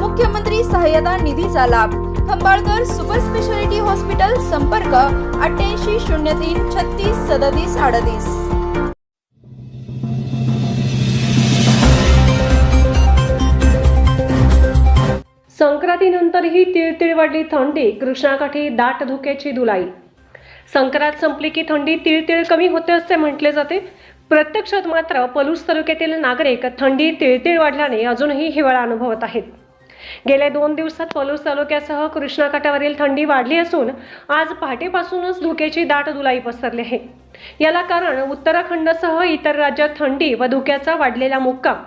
मुख्यमंत्री सहाय्यता निधीचा लाभ. खंबाळकर सुपर स्पेशालिटी हॉस्पिटल संपर्क अठ्ठ्याऐंशी शून्य तीन छत्तीस सदतीस अडतीस. संक्रांतीनंतरही तिळतिळ वाढली थंडी कृष्णाकाठी दाट धुक्याची धुलाई. संक्रांत संपली की थंडी तिळतिळ कमी होते असे म्हटले जाते. प्रत्यक्षात मात्र पलूस तालुक्यातील नागरिक थंडी तिळतिळ वाढल्याने अजूनही हिवाळा अनुभवत आहेत. गेल्या दोन दिवसात पलूस तालुक्यासह कृष्णाकाठावरील थंडी वाढली असून आज पहाटेपासूनच धुक्याची दाट धुलाई पसरली आहे. याला कारण उत्तराखंडसह इतर राज्यात थंडी व धुक्याचा वाढलेला मुक्काम.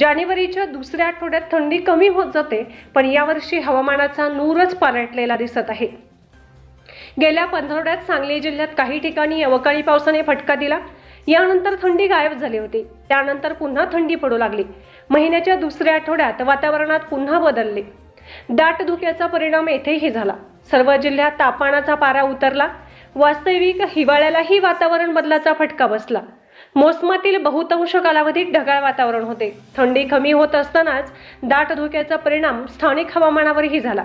जानेवारीच्या दुसऱ्या आठवड्यात थंडी कमी होत जाते पण यावर्षी हवामानाचा नूरच पालटलेला दिसत आहे. गेल्या पंधरवड्यात सांगली जिल्ह्यात काही ठिकाणी अवकाळी पावसाने फटका दिला यानंतर थंडी गायब झाली होती. त्यानंतर पुन्हा थंडी पडू लागली. महिन्याच्या दुसऱ्या आठवड्यात वातावरणात पुन्हा बदलले. दाट धुक्याचा परिणाम येथेही झाला. सर्व जिल्ह्यात तापमानाचा पारा उतरला. वास्तविक हिवाळ्यालाही वातावरण बदलाचा फटका बसला. मोसमातील बहुतांश कालावधीत ढगाळ वातावरण होते. थंडी कमी होत असतानाच दाट धुक्याचा परिणाम स्थानिक हवामानावरही झाला.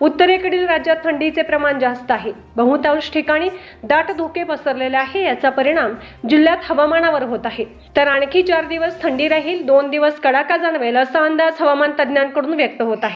उत्तरेकडील राज्यात थंडीचे प्रमाण जास्त आहे. बहुतांश ठिकाणी दाट धुके पसरलेले आहे. याचा परिणाम जिल्ह्यात हवामानावर होत आहे. तर आणखी चार दिवस थंडी राहील दोन दिवस कडाका जाणवेल असा अंदाज हवामान तज्ज्ञांकडून व्यक्त होत आहे.